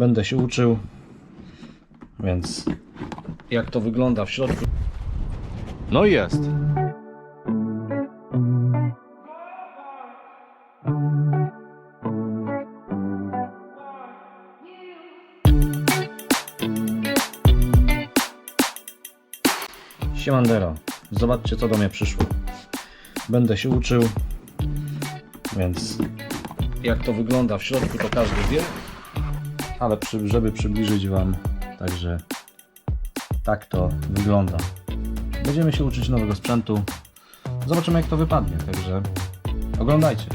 Będę się uczył, więc jak to wygląda w środku. No i jest. Siemandero, zobaczcie co do mnie przyszło. Będę się uczył, więc jak to wygląda w środku to każdy wie, ale przy, żeby przybliżyć Wam, także tak to wygląda. Będziemy się uczyć nowego sprzętu, zobaczymy jak to wypadnie, także oglądajcie.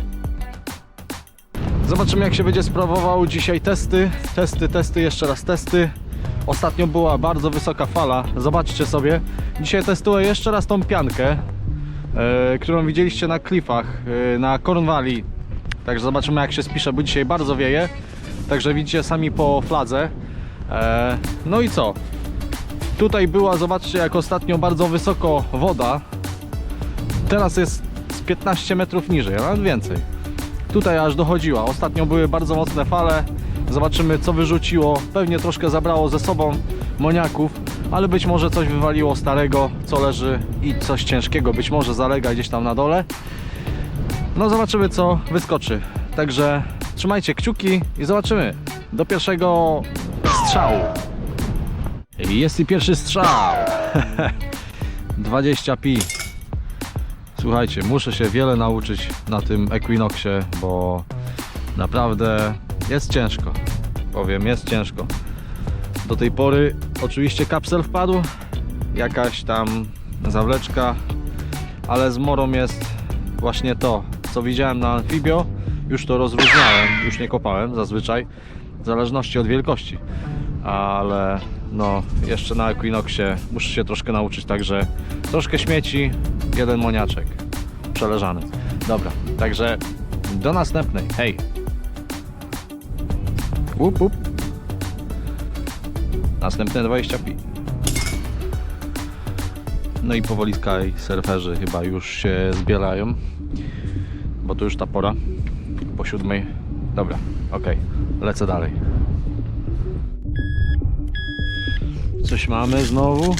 Zobaczymy jak się będzie sprawował dzisiaj testy, testy, testy, jeszcze raz testy. Ostatnio była bardzo wysoka fala, zobaczcie sobie. Dzisiaj testuję jeszcze raz tą piankę, e, którą widzieliście na klifach, e, na Cornwalli. Także zobaczymy jak się spisze, bo dzisiaj bardzo wieje. Także widzicie sami po fladze. E, no i co? Tutaj była, zobaczcie jak ostatnio bardzo wysoko woda. Teraz jest z 15 metrów niżej, a nawet więcej. Tutaj aż dochodziła. Ostatnio były bardzo mocne fale. Zobaczymy co wyrzuciło. Pewnie troszkę zabrało ze sobą moniaków, ale być może coś wywaliło starego, co leży i coś ciężkiego. Być może zalega gdzieś tam na dole. No zobaczymy co wyskoczy. Także trzymajcie kciuki i zobaczymy. Do pierwszego strzału. Jest i pierwszy strzał. 20 pi. Słuchajcie, muszę się wiele nauczyć na tym Equinoxie, bo naprawdę jest ciężko. Powiem, jest ciężko. Do tej pory oczywiście kapsel wpadł, jakaś tam zawleczka, ale z morą jest właśnie to, co widziałem na Amfibio. Już to rozróżniałem, już nie kopałem zazwyczaj, w zależności od wielkości. Ale no, jeszcze na Equinoxie muszę się troszkę nauczyć, także troszkę śmieci, jeden moniaczek przeleżany. Dobra, także do następnej. Hej! Łup, łup. Następne 20 pi. No i powoli Sky surferzy chyba już się zbierają, bo to już ta pora po siódmej. Dobra, ok, lecę dalej. Coś mamy znowu.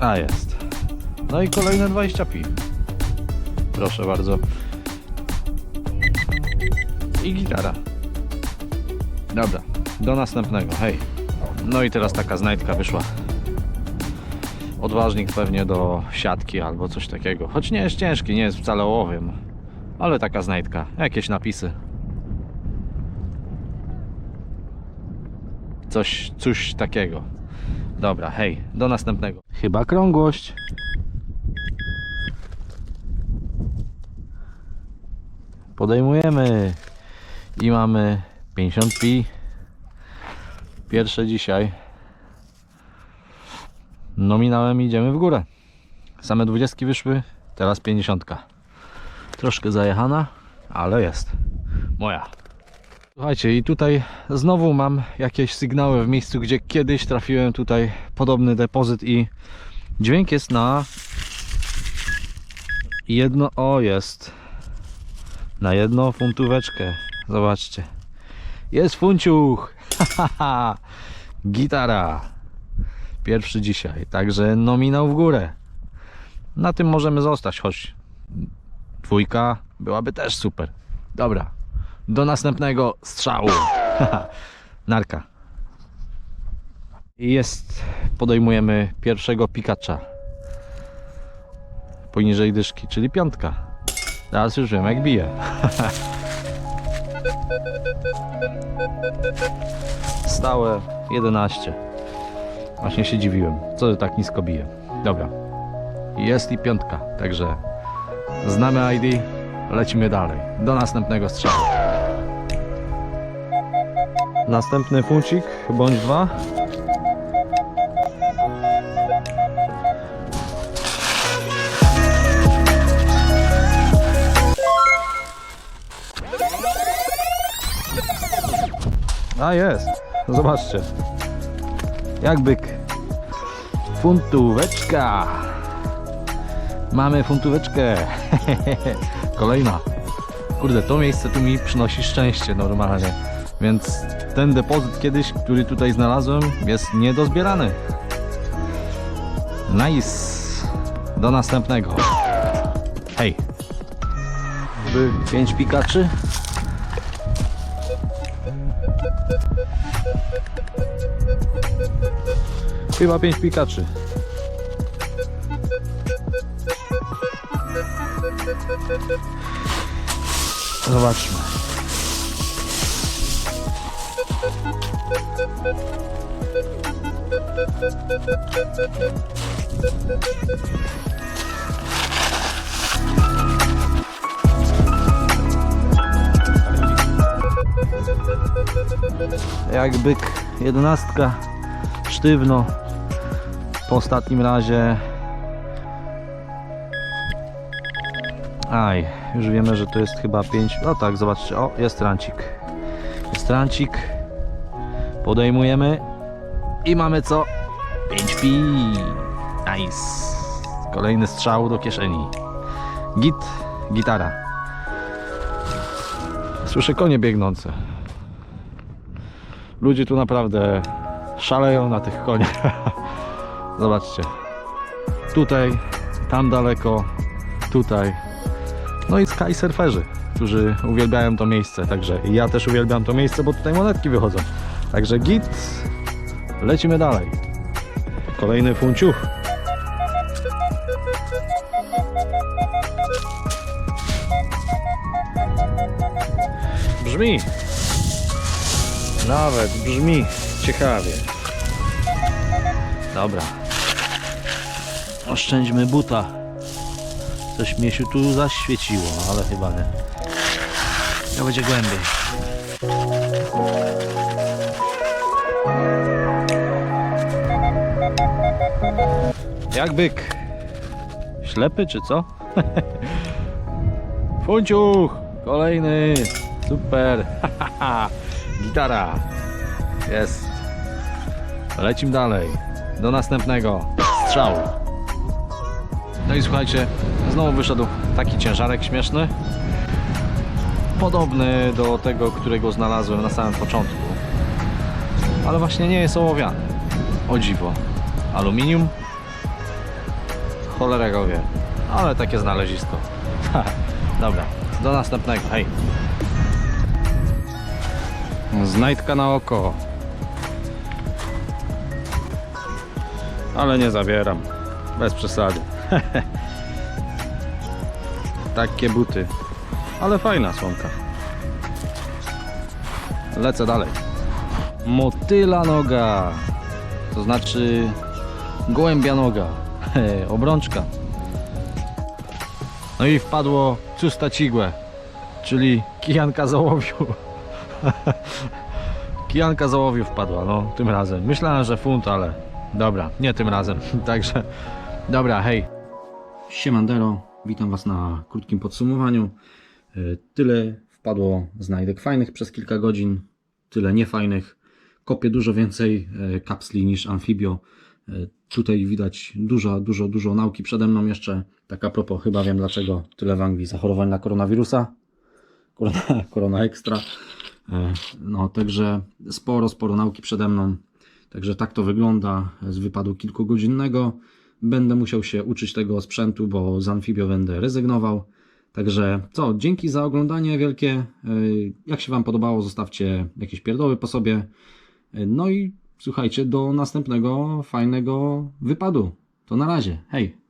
A jest. No i kolejne 20 pi. Proszę bardzo. I gitara. Dobra, do następnego. Hej. No i teraz taka znajdka wyszła. Odważnik pewnie do siatki albo coś takiego. Choć nie jest ciężki, nie jest wcale ołowiem. Ale taka znajdka. Jakieś napisy. Coś, coś takiego. Dobra, hej, do następnego. Chyba krągłość. Podejmujemy i mamy 50 pi. Pierwsze dzisiaj. Nominałem idziemy w górę. Same dwudziestki wyszły, teraz 50. Troszkę zajechana, ale jest. Moja. Słuchajcie, i tutaj znowu mam jakieś sygnały w miejscu, gdzie kiedyś trafiłem tutaj podobny depozyt i dźwięk jest na jedno, o jest, na jedną funtóweczkę. Zobaczcie. Jest funciuch. Gitara. Pierwszy dzisiaj, także nominał w górę. Na tym możemy zostać, choć dwójka byłaby też super. Dobra, do następnego strzału. Narka. I jest, podejmujemy pierwszego pikacza. Poniżej dyszki, czyli piątka. Teraz już wiem jak bije. Stałe 11. Właśnie się dziwiłem, co tak nisko bije. Dobra. Jest i piątka, także znamy ID, lecimy dalej. Do następnego strzału. Następny funcik, bądź dwa. A jest, zobaczcie. Jak byk. Funtóweczka. Mamy funtóweczkę. Kolejna. Kurde, to miejsce tu mi przynosi szczęście normalnie. Więc ten depozyt kiedyś, który tutaj znalazłem, jest niedozbierany. Nice. Do następnego. Hej. Pięć pikaczy. Chyba pięć pikaczy. Zobaczmy. Jak byk jedenastka, sztywno. Po ostatnim razie Aj, już wiemy, że to jest chyba 5. No tak, zobaczcie. O, jest rancik. Jest rancik. Podejmujemy. I mamy co? 5 pi. Nice. Kolejny strzał do kieszeni. Git, gitara. Słyszę konie biegnące. Ludzie tu naprawdę szaleją na tych koniach. Zobaczcie. Tutaj, tam daleko, tutaj. No i skysurferzy, którzy uwielbiają to miejsce, także ja też uwielbiam to miejsce, bo tutaj monetki wychodzą. Także git, lecimy dalej. Kolejny funciuch. Brzmi. Nawet brzmi ciekawie. Dobra. Oszczędźmy buta. Coś mnie się tu zaświeciło, ale chyba nie. To będzie głębiej. Jak byk? Ślepy czy co? Funciuch! Kolejny! Super! Gitara! Jest! Lecimy dalej. Do następnego. Strzał. No i słuchajcie, znowu wyszedł taki ciężarek śmieszny. Podobny do tego, którego znalazłem na samym początku. Ale właśnie nie jest ołowiany. O dziwo. Aluminium? Cholera go wie. Ale takie znalezisko. Dobra, do następnego. Hej. Znajdka na oko. Ale nie zabieram. Bez przesady. Takie buty. Ale fajna słomka. Lecę dalej. Motyla noga. To znaczy gołębia noga. Obrączka. No i wpadło custa cigłę, czyli kijanka załowiu. kijanka załowiu wpadła, no tym razem. Myślałem, że funt, ale dobra, nie tym razem. Także dobra, hej. Siemandero, witam Was na krótkim podsumowaniu. E, Tyle wpadło znajdek fajnych przez kilka godzin, tyle niefajnych. Kopię dużo więcej e, kapsli niż amfibio. E, Tutaj widać dużo, dużo, dużo nauki przede mną jeszcze. Tak a propos, chyba wiem dlaczego tyle w Anglii zachorowań na koronawirusa. Korona, korona ekstra. No, także sporo, sporo nauki przede mną. Także tak to wygląda z wypadu kilkugodzinnego. Będę musiał się uczyć tego sprzętu, bo z Amfibio będę rezygnował. Także co, dzięki za oglądanie wielkie. Yy, Jak się Wam podobało, zostawcie jakieś pierdoły po sobie. Yy, No i słuchajcie, do następnego fajnego wypadu. To na razie. Hej!